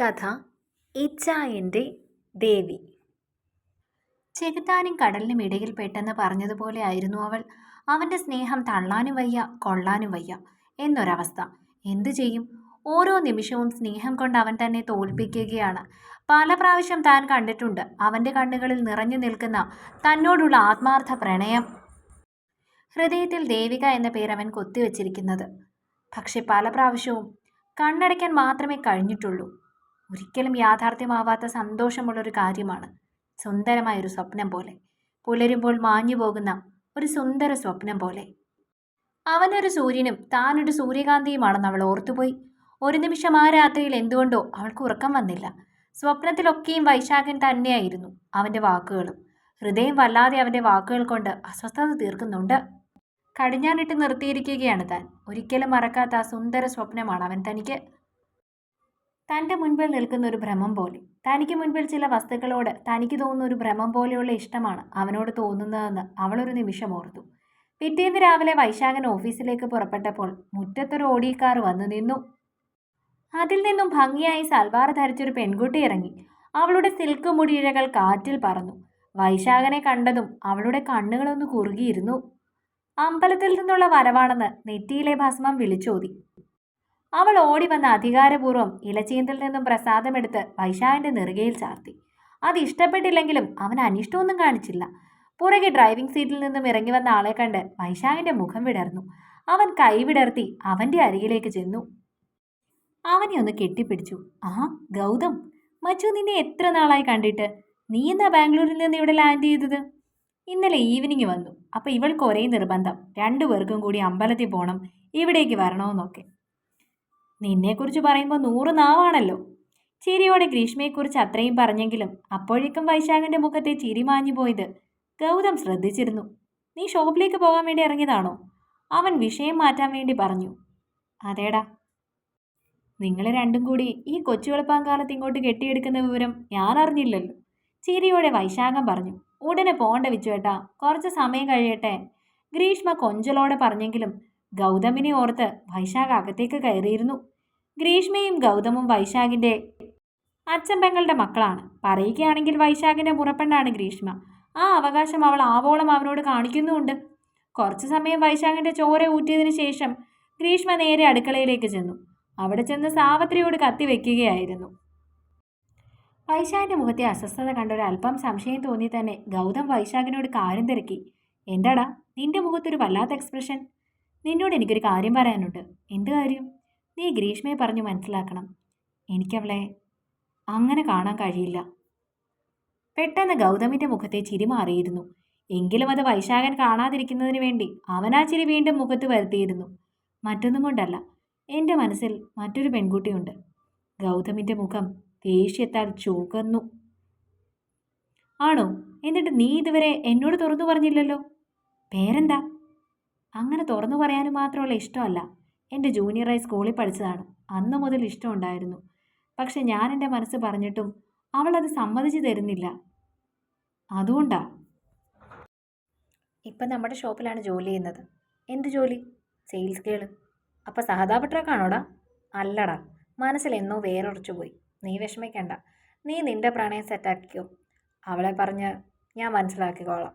കഥ ഇച്ചായന്റെ ദേവി. ചെകുത്താനും കടലിനും ഇടയിൽ പെട്ടെന്ന് പറഞ്ഞതുപോലെ ആയിരുന്നു അവൾ. അവന്റെ സ്നേഹം തള്ളാനും വയ്യ കൊള്ളാനും വയ്യ എന്നൊരവസ്ഥ. എന്തു ചെയ്യും? ഓരോ നിമിഷവും സ്നേഹം കൊണ്ട് അവൻ തന്നെ തോൽപ്പിക്കുകയാണ്. പല പ്രാവശ്യം താൻ കണ്ടിട്ടുണ്ട് അവന്റെ കണ്ണുകളിൽ നിറഞ്ഞു നിൽക്കുന്ന തന്നോടുള്ള ആത്മാർത്ഥ പ്രണയം. ഹൃദയത്തിൽ ദേവിക എന്ന പേര് അവൻ കൊത്തിവെച്ചിരിക്കുന്നത്. പക്ഷെ പല പ്രാവശ്യവും കണ്ണടയ്ക്കാൻ മാത്രമേ കഴിഞ്ഞിട്ടുള്ളൂ. ഒരിക്കലും യാഥാർത്ഥ്യമാവാത്ത സന്തോഷമുള്ളൊരു കാര്യമാണ്. സുന്ദരമായൊരു സ്വപ്നം പോലെ. പുലരുമ്പോൾ മാഞ്ഞു പോകുന്ന ഒരു സുന്ദര സ്വപ്നം പോലെ. അവനൊരു സൂര്യനും താനൊരു സൂര്യകാന്തിയുമാണെന്ന് അവൾ ഓർത്തുപോയി. ഒരു നിമിഷം ആ രാത്രിയിൽ എന്തുകൊണ്ടോ അവൾക്ക് ഉറക്കം വന്നില്ല. സ്വപ്നത്തിലൊക്കെയും വൈശാഖൻ തന്നെയായിരുന്നു അവന്റെ വാക്കുകളും. ഹൃദയം വല്ലാതെ അവന്റെ വാക്കുകൾ കൊണ്ട് അസ്വസ്ഥത തീർക്കുന്നുണ്ട്. കടിഞ്ഞാണിട്ട് നിർത്തിയിരിക്കുകയാണ് താൻ. ഒരിക്കലും മറക്കാത്ത ആ സുന്ദര സ്വപ്നമാണ് അവൻ തനിക്ക്. തന്റെ മുൻപിൽ നിൽക്കുന്ന ഒരു ഭ്രമം പോലെ. തനിക്ക് മുൻപിൽ ചില വസ്തുക്കളോട് തനിക്ക് തോന്നുന്ന ഒരു ഭ്രമം പോലെയുള്ള ഇഷ്ടമാണ് അവനോട് തോന്നുന്നതെന്ന് അവളൊരു നിമിഷം ഓർത്തു. പിറ്റേന്ന് രാവിലെ വൈശാഖൻ ഓഫീസിലേക്ക് പുറപ്പെട്ടപ്പോൾ മുറ്റത്തൊരു ഓടിക്കാർ വന്നു നിന്നു. അതിൽ നിന്നും ഭംഗിയായി സൽവാർ ധരിച്ചൊരു പെൺകുട്ടി ഇറങ്ങി. അവളുടെ സിൽക്ക് മുടിയിഴകൾ കാറ്റിൽ പറന്നു. വൈശാഖനെ കണ്ടതും അവളുടെ കണ്ണുകളൊന്ന് കുറുകിയിരുന്നു. അമ്പലത്തിൽ നിന്നുള്ള വരവാണെന്ന് നെറ്റിയിലെ ഭസ്മം വിളിച്ചോതി. അവൾ ഓടി വന്ന അധികാരപൂർവം ഇലച്ചീന്തിൽ നിന്നും പ്രസാദമെടുത്ത് വൈശാഖിന്റെ നെറുകയിൽ ചാർത്തി. അത് ഇഷ്ടപ്പെട്ടില്ലെങ്കിലും അവൻ അനിഷ്ടമൊന്നും കാണിച്ചില്ല. പുറകെ ഡ്രൈവിംഗ് സീറ്റിൽ നിന്നും ഇറങ്ങി വന്ന ആളെ കണ്ട് വൈശാഖിന്റെ മുഖം വിടർന്നു. അവൻ കൈ വിടർത്തി അവന്റെ അരികിലേക്ക് ചെന്നു. അവനെ ഒന്ന് കെട്ടിപ്പിടിച്ചു. ആ ഗൗതം മച്ചു നിന്നെ എത്ര നാളായി കണ്ടിട്ട്? നീ എന്നാ ബാംഗ്ലൂരിൽ നിന്ന് ഇവിടെ ലാൻഡ് ചെയ്തത്? ഇന്നലെ ഈവനിങ് വന്നു. അപ്പോൾ ഇവൾക്ക് ഒരേ നിർബന്ധം. രണ്ടു പേർക്കും കൂടി അമ്പലത്തിൽ പോകണം ഇവിടേക്ക് വരണമെന്നൊക്കെ. നിന്നെക്കുറിച്ച് പറയുമ്പോൾ നൂറ് നാവാണല്ലോ. ചിരിയോടെ ഗ്രീഷ്മയെക്കുറിച്ച് അത്രയും പറഞ്ഞെങ്കിലും അപ്പോഴേക്കും വൈശാഖന്റെ മുഖത്തെ ചിരി മാഞ്ഞു പോയത് ഗൗതം ശ്രദ്ധിച്ചിരുന്നു. നീ ഷോപ്പിലേക്ക് പോകാൻ വേണ്ടി ഇറങ്ങിയതാണോ? അവൻ വിഷയം മാറ്റാൻ വേണ്ടി പറഞ്ഞു. അതേടാ. നിങ്ങൾ രണ്ടും കൂടി ഈ കൊച്ചു വെളുപ്പാങ്കാലത്ത് ഇങ്ങോട്ട് കെട്ടിയെടുക്കുന്ന വിവരം ഞാൻ അറിഞ്ഞില്ലല്ലോ. ചിരിയോടെ വൈശാഖം പറഞ്ഞു. ഉടനെ പോണ്ട വിച്ചുവേട്ടാ കുറച്ച് സമയം കഴിയട്ടെ. ഗ്രീഷ്മ കൊഞ്ചലോടെ പറഞ്ഞെങ്കിലും ഗൗതമിനെ ഓർത്ത് വൈശാഖ് അകത്തേക്ക് കയറിയിരുന്നു. ഗ്രീഷ്മയും ഗൗതമും വൈശാഖിന്റെ അച്ഛമ്പങ്ങളുടെ പെങ്ങളുടെ മക്കളാണ്. പറയുകയാണെങ്കിൽ വൈശാഖിന്റെ മുറപ്പെണ്ണാണ് ഗ്രീഷ്മ. ആ അവകാശം അവൾ ആവോളം അവനോട് കാണിക്കുന്നുമുണ്ട്. കുറച്ചു സമയം വൈശാഖിന്റെ ചോര ഊറ്റിയതിന് ശേഷം ഗ്രീഷ്മ നേരെ അടുക്കളയിലേക്ക് ചെന്നു. അവിടെ ചെന്ന് സാവത്രിയോട് കത്തി വെക്കുകയായിരുന്നു. വൈശാഖിന്റെ മുഖത്തെ അസ്വസ്ഥത കണ്ട ഒരു അല്പം സംശയം തോന്നി തന്നെ ഗൗതം വൈശാഖിനോട് കാര്യം തിരക്കി. എന്താടാ നിന്റെ മുഖത്തൊരു വല്ലാത്ത എക്സ്പ്രഷൻ നിന്നോട് എനിക്കൊരു കാര്യം പറയാനുണ്ട്. എന്ത് കാര്യം? നീ ഗ്രീഷ്മയെ പറഞ്ഞു മനസ്സിലാക്കണം. എനിക്കവളെ അങ്ങനെ കാണാൻ കഴിയില്ല. പെട്ടെന്ന് ഗൗതമിന്റെ മുഖത്തെ ചിരി മാറിയിരുന്നു. എങ്കിലും അത് വൈശാഖൻ കാണാതിരിക്കുന്നതിന് വേണ്ടി അവനാ ചിരി വീണ്ടും മുഖത്ത് വരുത്തിയിരുന്നു. മറ്റൊന്നും കൊണ്ടല്ല. എന്റെ മനസ്സിൽ മറ്റൊരു പെൺകുട്ടിയുണ്ട്. ഗൗതമിന്റെ മുഖം ദേഷ്യത്താൽ ചുവന്നു. ആണോ? എന്നിട്ട് നീ ഇതുവരെ എന്നോട് തുറന്നു പറഞ്ഞില്ലല്ലോ? പേരെന്താ? അങ്ങനെ തുറന്നു പറയാനും മാത്രമുള്ള ഇഷ്ടമല്ല. എന്റെ ജൂനിയറായി സ്കൂളിൽ പഠിച്ചതാണ്. അന്ന് മുതൽ ഇഷ്ടമുണ്ടായിരുന്നു. പക്ഷെ ഞാൻ എന്റെ മനസ്സ് പറഞ്ഞിട്ടും അവൾ അത് സമ്മതിച്ചു തരുന്നില്ല. അതുകൊണ്ടാ? ഇപ്പം നമ്മുടെ ഷോപ്പിലാണ് ജോലി ചെയ്യുന്നത്. എന്ത് ജോലി? സെയിൽസ് ഗേൾ അപ്പം സഹതാപ ട്രക്കാണോടാ അല്ലടാ. മനസ്സിൽ എന്നോ വേറൊറച്ചു പോയി. നീ വിഷമിക്കണ്ട. നീ നിന്റെ പ്രണയം സെറ്റാക്കിക്കോ അവളെ പറഞ്ഞ് ഞാൻ മനസ്സിലാക്കിക്കോളാം.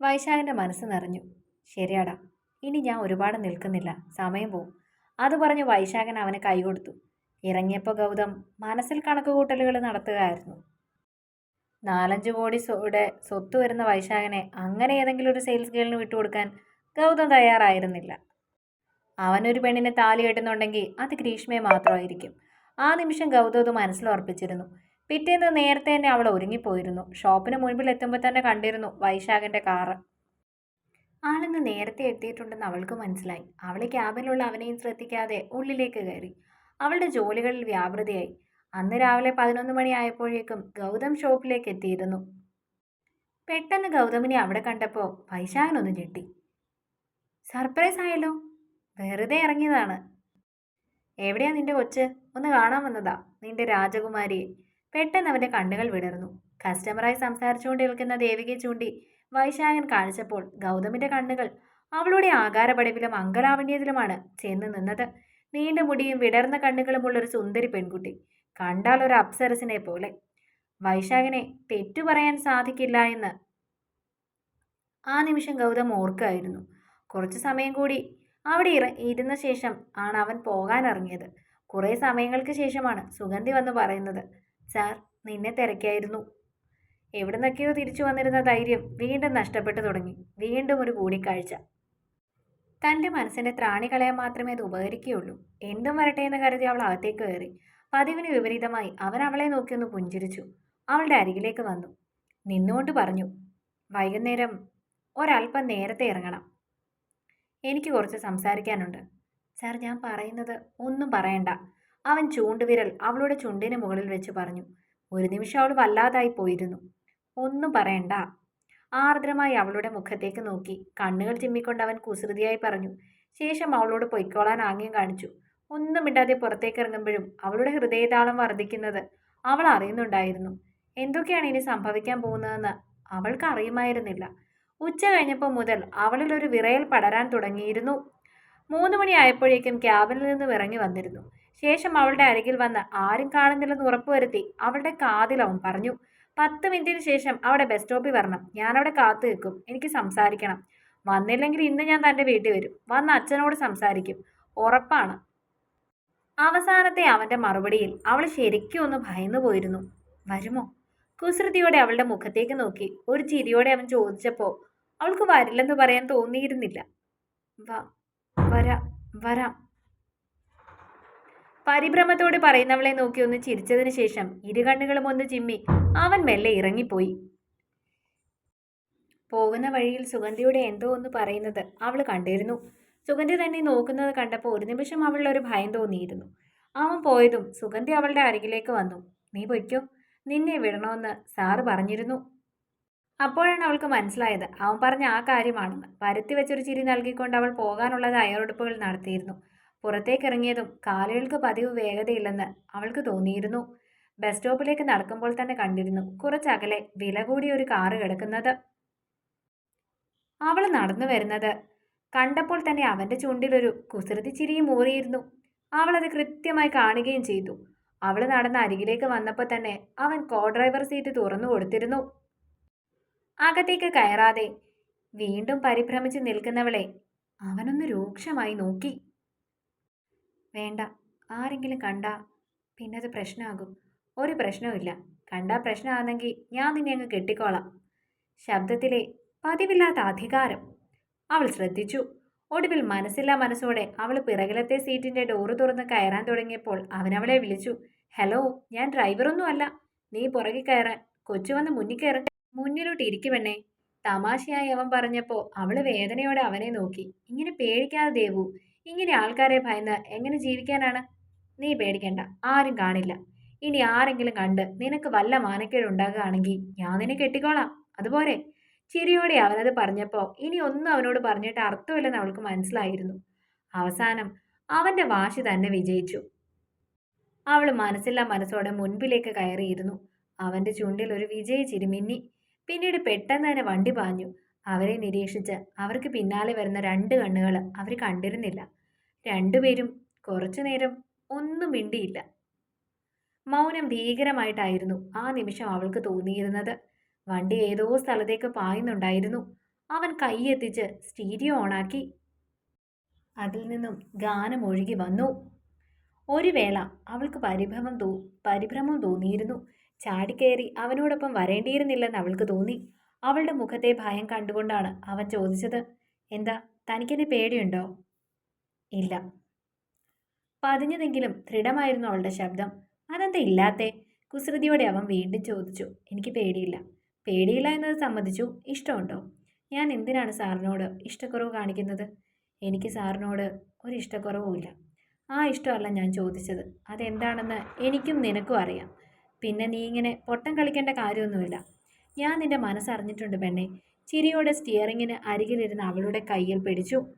വൈശാഖിന്റെ മനസ്സ് നിറഞ്ഞു. ശരിയാടാ. ഇനി ഞാൻ ഒരുപാട് നിൽക്കുന്നില്ല. സമയം പോവും. അത് പറഞ്ഞ് വൈശാഖൻ അവന് കൈ കൊടുത്തു. ഇറങ്ങിയപ്പോൾ ഗൗതം മനസ്സിൽ കണക്കുകൂട്ടലുകൾ നടത്തുകയായിരുന്നു. നാലഞ്ച് കോടി സോടെ സ്വത്ത് വരുന്ന വൈശാഖനെ അങ്ങനെ ഏതെങ്കിലും ഒരു സെയിൽസ് ഗേളിന് വിട്ടുകൊടുക്കാൻ ഗൗതം തയ്യാറായിരുന്നില്ല. അവനൊരു പെണ്ണിനെ താലി കെട്ടുന്നുണ്ടെങ്കിൽ അത് ഗ്രീഷ്മയെ മാത്രമായിരിക്കും. ആ നിമിഷം ഗൗതം അത് മനസ്സിലുറപ്പിച്ചിരുന്നു പിറ്റേന്ന് നേരത്തെ തന്നെ അവൾ ഒരുങ്ങിപ്പോയിരുന്നു. ഷോപ്പിന് മുൻപിൽ എത്തുമ്പോൾ തന്നെ കണ്ടിരുന്നു വൈശാഖന്റെ കാറ്. ആളിന്ന് നേരത്തെ എത്തിയിട്ടുണ്ടെന്ന് അവൾക്ക് മനസ്സിലായി. അവൾ ക്യാബിലുള്ള അവനെയും ശ്രദ്ധിക്കാതെ ഉള്ളിലേക്ക് കയറി. അവളുടെ ജോലികളിൽ വ്യാപൃതയായി. അന്ന് രാവിലെ പതിനൊന്ന് മണിയായപ്പോഴേക്കും ഗൗതം ഷോപ്പിലേക്ക് എത്തിയിരുന്നു. പെട്ടെന്ന് ഗൗതമിനെ അവിടെ കണ്ടപ്പോൾ വൈശാഖനൊന്ന് ഞെട്ടി. സർപ്രൈസ് ആയല്ലോ? വെറുതെ ഇറങ്ങിയതാണ്. എവിടെയാ നിന്റെ കൊച്ച്? ഒന്ന് കാണാൻ വന്നതാ. നിന്റെ രാജകുമാരിയെ. പെട്ടെന്ന് അവന്റെ കണ്ണുകൾ വിടർന്നു. കസ്റ്റമറായി സംസാരിച്ചുകൊണ്ട് നിൽക്കുന്ന ദേവികയെ ചൂണ്ടി വൈശാഖൻ കാണിച്ചപ്പോൾ ഗൗതമിന്റെ കണ്ണുകൾ അവളുടെ ആകാരപടവിലും അങ്കലാവണ്യത്തിലുമാണ് ചെന്ന് നിന്നത്. നീണ്ട മുടിയും വിടർന്ന കണ്ണുകളുമുള്ള ഒരു സുന്ദരി പെൺകുട്ടി കണ്ടാൽ ഒരു അപ്സരസിനെ പോലെ. വൈശാഖിനെ തെറ്റു പറയാൻ സാധിക്കില്ല എന്ന് ആ നിമിഷം ഗൗതം ഓർക്കായിരുന്നു. കുറച്ച് സമയം കൂടി അവിടെ ഇറ ഇരുന്ന ശേഷം ആണ് അവൻ പോകാൻ ഇറങ്ങിയത്. കുറേ സമയങ്ങൾക്ക് ശേഷമാണ് സുഗന്ധി വന്ന് പറയുന്നത് സാർ നിന്നെ തിരക്കായിരുന്നു. എവിടുന്നൊക്കെയോ തിരിച്ചു വന്നിരുന്ന ധൈര്യം വീണ്ടും നഷ്ടപ്പെട്ടു തുടങ്ങി. വീണ്ടും ഒരു കൂടിക്കാഴ്ച. തന്റെ മനസ്സിന്റെ ത്രാണി കളയാൻ മാത്രമേ അത് ഉപകരിക്കുകയുള്ളൂ. എന്തും വരട്ടെ എന്ന് കരുതി അവൾ അകത്തേക്ക് കയറി. പതിവിന് വിപരീതമായി അവൻ അവളെ നോക്കിയൊന്ന് പുഞ്ചിരിച്ചു. അവളുടെ അരികിലേക്ക് വന്നു. നിന്നുകൊണ്ട് പറഞ്ഞു വൈകുന്നേരം ഒരല്പം നേരത്തെ ഇറങ്ങണം. എനിക്ക് കുറച്ച് സംസാരിക്കാനുണ്ട്. സാർ ഞാൻ പറയുന്നത് ഒന്നും പറയണ്ട. അവൻ ചൂണ്ടുവിരൽ അവളുടെ ചുണ്ടിന് മുകളിൽ വെച്ച് പറഞ്ഞു. ഒരു നിമിഷം അവൾ വല്ലാതായി പോയിരുന്നു. ഒന്നും പറയണ്ട. ആർദ്രമായി അവളുടെ മുഖത്തേക്ക് നോക്കി. കണ്ണുകൾ ചിമ്മിക്കൊണ്ട് അവൻ കുസൃതിയായി പറഞ്ഞു. ശേഷം അവളോട് പൊയ്ക്കോളാൻ ആംഗ്യം കാണിച്ചു. ഒന്നും ഇടാതെ പുറത്തേക്ക് ഇറങ്ങുമ്പോഴും അവളുടെ ഹൃദയതാളം വർദ്ധിക്കുന്നത് അവൾ അറിയുന്നുണ്ടായിരുന്നു. എന്തൊക്കെയാണ് ഇനി സംഭവിക്കാൻ പോകുന്നതെന്ന് അവൾക്ക് അറിയുമായിരുന്നില്ല. ഉച്ച കഴിഞ്ഞപ്പോൾ മുതൽ അവളിൽ ഒരു വിറയൽ പടരാൻ തുടങ്ങിയിരുന്നു. മൂന്ന് മണിയായപ്പോഴേക്കും ക്യാബിനിൽ നിന്ന് ഇറങ്ങി വന്നിരുന്നു. ശേഷം അവളുടെ അരികിൽ വന്ന് ആരും കാണുന്നില്ലെന്ന് ഉറപ്പുവരുത്തി അവളുടെ കാതിൽ അവൻ പറഞ്ഞു പത്ത് മിനിറ്റിന് ശേഷം അവിടെ ബസ് സ്റ്റോപ്പിൽ വരണം. ഞാൻ ഞാനവിടെ കാത്തു നിൽക്കും. എനിക്ക് സംസാരിക്കണം. വന്നില്ലെങ്കിൽ ഇന്ന് ഞാൻ തന്റെ വീട്ടിൽ വരും. വന്ന് അച്ഛനോട് സംസാരിക്കും. ഉറപ്പാണ്. അവസാനത്തെ അവന്റെ മറുപടിയിൽ അവൾ ശരിക്കും ഒന്ന് ഭയന്നു പോയിരുന്നു. വരുമോ? കുസൃതിയോടെ അവളുടെ മുഖത്തേക്ക് നോക്കി. ഒരു ചിരിയോടെ അവൻ ചോദിച്ചപ്പോൾ അവൾക്ക് വരില്ലെന്ന് പറയാൻ തോന്നിയിരുന്നില്ല. വരാം വരാം. പരിഭ്രമത്തോടെ പറയുന്നവളെ നോക്കി ഒന്ന് ചിരിച്ചതിന് ശേഷം ഇരു കണ്ണുകളും ഒന്ന് ചിമ്മി അവൻ മെല്ലെ ഇറങ്ങിപ്പോയി. പോകുന്ന വഴിയിൽ സുഗന്ധിയുടെ എന്തോ ഒന്ന് പറയുന്നത് അവൾ കണ്ടിരുന്നു. സുഗന്ധി തന്നെ നോക്കുന്നത് കണ്ടപ്പോൾ ഒരു നിമിഷം അവളിൽ ഒരു ഭയം തോന്നിയിരുന്നു. അവൻ പോയതും സുഗന്ധി അവളുടെ അരികിലേക്ക് വന്നു. നീ പൊയ്ക്കോ? നിന്നെ വിടണമെന്ന് സാറ് പറഞ്ഞിരുന്നു. അപ്പോഴാണ് അവൾക്ക് മനസ്സിലായത് അവൻ പറഞ്ഞ ആ കാര്യമാണെന്ന്. പരുത്തി വെച്ചൊരു ചിരി നൽകിക്കൊണ്ട് അവൾ പോകാനുള്ള തയ്യാറെടുപ്പുകൾ നടത്തിയിരുന്നു. പുറത്തേക്കിറങ്ങിയതും കാലുകൾക്ക് പതിവ് വേഗതയില്ലെന്ന് അവൾക്ക് തോന്നിയിരുന്നു. ബസ് സ്റ്റോപ്പിലേക്ക് നടക്കുമ്പോൾ തന്നെ കണ്ടിരുന്നു കുറച്ചകലെ വില കൂടിയ ഒരു കാറ് കിടക്കുന്നത്. അവൾ നടന്നു വരുന്നത്. കണ്ടപ്പോൾ തന്നെ അവന്റെ ചുണ്ടിലൊരു കുസൃതി ചിരിയും ഊറിയിരുന്നു. അവളത് കൃത്യമായി കാണുകയും ചെയ്തു. അവൾ നടന്ന അരികിലേക്ക് വന്നപ്പോൾ തന്നെ അവൻ കോ ഡ്രൈവർ സീറ്റ് തുറന്നു കൊടുത്തിരുന്നു. അകത്തേക്ക് കയറാതെ വീണ്ടും പരിഭ്രമിച്ച് നിൽക്കുന്നവളെ അവനൊന്ന് രൂക്ഷമായി നോക്കി. വേണ്ട. ആരെങ്കിലും കണ്ടാ പിന്നെ അത് പ്രശ്നമാകും ഒരു പ്രശ്നവുമില്ല കണ്ടാ പ്രശ്നമാണെങ്കിൽ ഞാൻ നിന്നെ അങ്ങ് കെട്ടിക്കോളാം. ശബ്ദത്തിലെ പതിവില്ലാത്ത അധികാരം. അവൾ ശ്രദ്ധിച്ചു. ഒടുവിൽ മനസ്സില്ലാ മനസ്സോടെ അവൾ പിറകിലത്തെ സീറ്റിന്റെ ഡോറ് തുറന്ന് കയറാൻ തുടങ്ങിയപ്പോൾ അവനവളെ വിളിച്ചു. ഹലോ ഞാൻ ഡ്രൈവറൊന്നും അല്ല നീ പുറകിൽ കയറാൻ കൊച്ചു വന്ന് മുന്നിൽ കയറ മുന്നിലോട്ട് ഇരിക്കുമെണ്ണേ തമാശയായി അവൻ പറഞ്ഞപ്പോൾ അവൾ വേദനയോടെ അവനെ നോക്കി. ഇങ്ങനെ പേടിക്കാതെ ദേവു ഇങ്ങനെ ആൾക്കാരെ ഭയന്ന് എങ്ങനെ ജീവിക്കാനാണ്? നീ പേടിക്കണ്ട ആരും കാണില്ല. ഇനി ആരെങ്കിലും കണ്ട് നിനക്ക് വല്ല മാനക്കേട് ഉണ്ടാകുകയാണെങ്കിൽ ഞാൻ നിന്നെ കെട്ടിക്കോളാം. അതുപോലെ ചിരിയോടെ അവനത് പറഞ്ഞപ്പോൾ ഇനി ഒന്നും അവനോട് പറഞ്ഞിട്ട് അർത്ഥമില്ലെന്ന് അവൾക്ക് മനസ്സിലായിരുന്നു. അവസാനം അവന്റെ വാശി തന്നെ വിജയിച്ചു. അവൾ മനസ്സില്ലാ മനസ്സോടെ മുൻപിലേക്ക് കയറിയിരുന്നു. അവന്റെ ചുണ്ടിൽ ഒരു വിജയ ചിരിമിന്നി പിന്നീട് പെട്ടെന്ന് തന്നെ വണ്ടി പാഞ്ഞു. അവരെ നിരീക്ഷിച്ച് അവർക്ക് പിന്നാലെ വരുന്ന രണ്ട് കണ്ണുകൾ അവർ കണ്ടിരുന്നില്ല. രണ്ടുപേരും കുറച്ചു നേരം ഒന്നും മിണ്ടിയില്ല. മൗനം ഭീകരമായിട്ടായിരുന്നു ആ നിമിഷം അവൾക്ക് തോന്നിയിരുന്നത്. വണ്ടി ഏതോ സ്ഥലത്തേക്ക് പായുന്നുണ്ടായിരുന്നു. അവൻ കൈയെത്തിച്ച് സ്റ്റീരിയോ ഓണാക്കി. അതിൽ നിന്നും ഗാനം ഒഴുകി വന്നു. ഒരു വേള അവൾക്ക് പരിഭ്രമം തോ പരിഭ്രമം തോന്നിയിരുന്നു. ചാടിക്കയറി അവനോടൊപ്പം വരേണ്ടിയിരുന്നില്ലെന്ന് അവൾക്ക് തോന്നി. അവളുടെ മുഖത്തെ ഭയം കണ്ടുകൊണ്ടാണ് അവൻ ചോദിച്ചത് എന്താ തനിക്കെന്നെ പേടിയുണ്ടോ? ഇല്ല. പതിഞ്ഞതെങ്കിലും ദൃഢമായിരുന്നു അവളുടെ ശബ്ദം. അതെന്താ ഇല്ലാത്തേ? കുസൃതിയോടെ അവൻ വീണ്ടും ചോദിച്ചു. എനിക്ക് പേടിയില്ല. പേടിയില്ല എന്നത് സമ്മതിച്ചു. ഇഷ്ടമുണ്ടോ? ഞാൻ എന്തിനാണ് സാറിനോട് ഇഷ്ടക്കുറവ് കാണിക്കുന്നത്? എനിക്ക് സാറിനോട് ഒരു ഇഷ്ടക്കുറവുമില്ല ആ ഇഷ്ടമല്ല ഞാൻ ചോദിച്ചത്. അതെന്താണെന്ന് എനിക്കും നിനക്കും അറിയാം. പിന്നെ നീ ഇങ്ങനെ പൊട്ടം കളിക്കേണ്ട കാര്യമൊന്നുമില്ല. ഞാൻ നിന്റെ മനസ്സറിഞ്ഞിട്ടുണ്ട് പെണ്ണെ. ചിരിയോടെ സ്റ്റിയറിങ്ങിന് അരികിലിരുന്ന് അവളുടെ കയ്യിൽ പിടിച്ചു.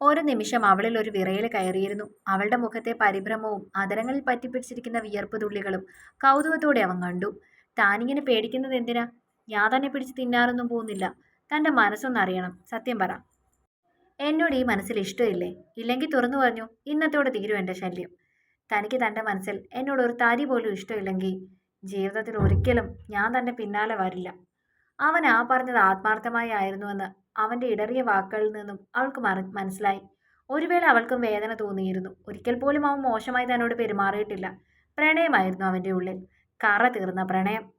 ഒരു നിമിഷം അവളിൽ ഒരു വിറയൽ കയറിയിരുന്നു. അവളുടെ മുഖത്തെ പരിഭ്രമവും അതരങ്ങളിൽ പറ്റിപ്പിടിച്ചിരിക്കുന്ന വിയർപ്പ് തുള്ളികളും കൗതുകത്തോടെ അവൻ കണ്ടു. താനിങ്ങനെ പേടിക്കുന്നത് എന്തിനാ? ഞാൻ തന്നെ പിടിച്ച് തിന്നാറൊന്നും പോകുന്നില്ല. തന്റെ മനസ്സൊന്നറിയണം സത്യം പറ. എന്നോട് ഈ മനസ്സിൽ ഇഷ്ടമില്ലേ? ഇല്ലെങ്കിൽ തുറന്നു പറഞ്ഞു ഇന്നത്തോടെ തീരും എന്റെ ശല്യം. തനിക്ക് തന്റെ മനസ്സിൽ എന്നോട് ഒരു താരി പോലും ഇഷ്ടമില്ലെങ്കിൽ ജീവിതത്തിൽ ഒരിക്കലും ഞാൻ തന്റെ പിന്നാലെ വരില്ല. അവൻ ആ പറഞ്ഞത് ആത്മാർത്ഥമായി ആയിരുന്നുവെന്ന് അവന്റെ ഇടറിയ വാക്കുകളിൽ നിന്നും അവൾക്ക് മനസ്സിലായി. ഒരു വേള അവൾക്കും വേദന തോന്നിയിരുന്നു. ഒരിക്കൽ പോലും അവൻ മോശമായി തന്നോട് പെരുമാറിയിട്ടില്ല. പ്രണയമായിരുന്നു അവന്റെ ഉള്ളിൽ. കറ തീർന്ന പ്രണയം.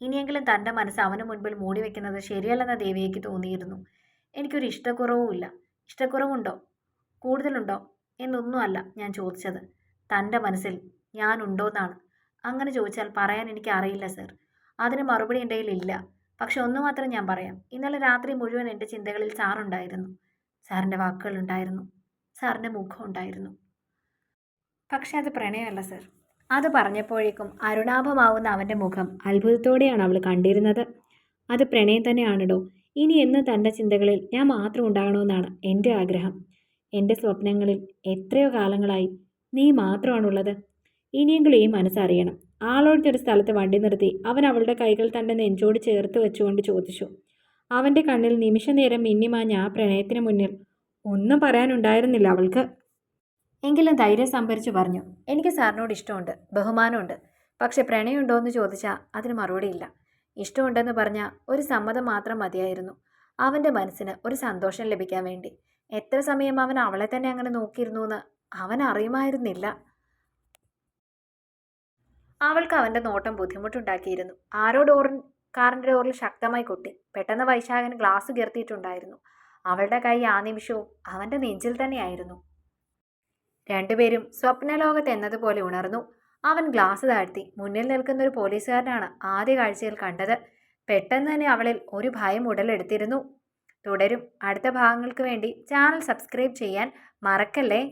ഇനിയെങ്കിലും തന്റെ മനസ്സ് അവന് മുൻപിൽ മൂടി വെക്കുന്നത് ശരിയല്ലെന്ന ദേവിയേക്ക് തോന്നിയിരുന്നു. എനിക്കൊരു ഇഷ്ടക്കുറവുമില്ല ഇഷ്ടക്കുറവുണ്ടോ? കൂടുതലുണ്ടോ? എന്നൊന്നുമല്ല ഞാൻ ചോദിച്ചത്. തന്റെ മനസ്സിൽ ഞാനുണ്ടോന്നാണ്. അങ്ങനെ ചോദിച്ചാൽ പറയാൻ എനിക്ക് അറിയില്ല സർ. അതിന് മറുപടി എന്റെ കയ്യിലില്ല പക്ഷെ ഒന്നു മാത്രം ഞാൻ പറയാം. ഇന്നലെ രാത്രി മുഴുവൻ എന്റെ ചിന്തകളിൽ സാറുണ്ടായിരുന്നു. സാറിന്റെ വാക്കുകൾ ഉണ്ടായിരുന്നു. സാറിന്റെ മുഖം ഉണ്ടായിരുന്നു. പക്ഷെ അത് പ്രണയമല്ല സർ. അത് പറഞ്ഞപ്പോഴേക്കും അരുണാഭമാവുന്ന അവന്റെ മുഖം അത്ഭുതത്തോടെയാണ് അവൾ കണ്ടിരുന്നത്. അത് പ്രണയം തന്നെയാണിടോ. ഇനി എന്ന് തന്റെ ചിന്തകളിൽ ഞാൻ മാത്രം ഉണ്ടാകണമെന്നാണ് എന്റെ ആഗ്രഹം. എന്റെ സ്വപ്നങ്ങളിൽ എത്രയോ കാലങ്ങളായി നീ മാത്രമാണുള്ളത്. ഇനിയെങ്കിലും ഈ മനസ്സറിയണം ആളൊഴിച്ചൊരു സ്ഥലത്ത് വണ്ടി നിർത്തി. അവൻ അവളുടെ കൈകൾ തന്റെ നെഞ്ചോട് ചേർത്ത് വെച്ചുകൊണ്ട് ചോദിച്ചു. അവന്റെ കണ്ണിൽ നിമിഷനേരം മിന്നിമാഞ്ഞ ആ പ്രണയത്തിന് മുന്നിൽ ഒന്നും പറയാനുണ്ടായിരുന്നില്ല അവൾക്ക്. എങ്കിലും ധൈര്യം സംഭരിച്ചു പറഞ്ഞു. എനിക്ക് സാറിനോട് ഇഷ്ടമുണ്ട് ബഹുമാനമുണ്ട്. പക്ഷെ പ്രണയമുണ്ടോ എന്ന് ചോദിച്ചാൽ അതിന് മറുപടിയില്ല ഇഷ്ടമുണ്ടെന്ന് പറഞ്ഞാൽ ഒരു സമ്മതം മാത്രം മതിയായിരുന്നു. അവന്റെ മനസ്സിന് ഒരു സന്തോഷം ലഭിക്കാൻ വേണ്ടി. എത്ര സമയം അവൻ അവളെ തന്നെ അങ്ങനെ നോക്കിയിരുന്നു എന്ന് അവൻ അറിയുമായിരുന്നില്ല. അവൾക്ക് അവന്റെ നോട്ടം ബുദ്ധിമുട്ടുണ്ടാക്കിയിരുന്നു. ആരോ ഡോറിൻ കാറിന്റെ ഡോറിൽ ശക്തമായി കൊട്ടി. പെട്ടെന്ന് വൈശാഖൻ ഗ്ലാസ് ഉയർത്തിയിട്ടുണ്ടായിരുന്നു. അവളുടെ കൈ ആ നിമിഷവും അവന്റെ നെഞ്ചിൽ തന്നെയായിരുന്നു. രണ്ടുപേരും സ്വപ്നലോകത്ത് എന്നതുപോലെ ഉണർന്നു. അവൻ ഗ്ലാസ് താഴ്ത്തി. മുന്നിൽ നിൽക്കുന്ന ഒരു പോലീസുകാരനാണ് ആദ്യ കാഴ്ചയിൽ കണ്ടത്. പെട്ടെന്ന് തന്നെ അവളിൽ ഒരു ഭയം ഉടലെടുത്തിരുന്നു. തുടരും. അടുത്ത ഭാഗങ്ങൾക്ക് വേണ്ടി ചാനൽ സബ്സ്ക്രൈബ് ചെയ്യാൻ മറക്കല്ലേ?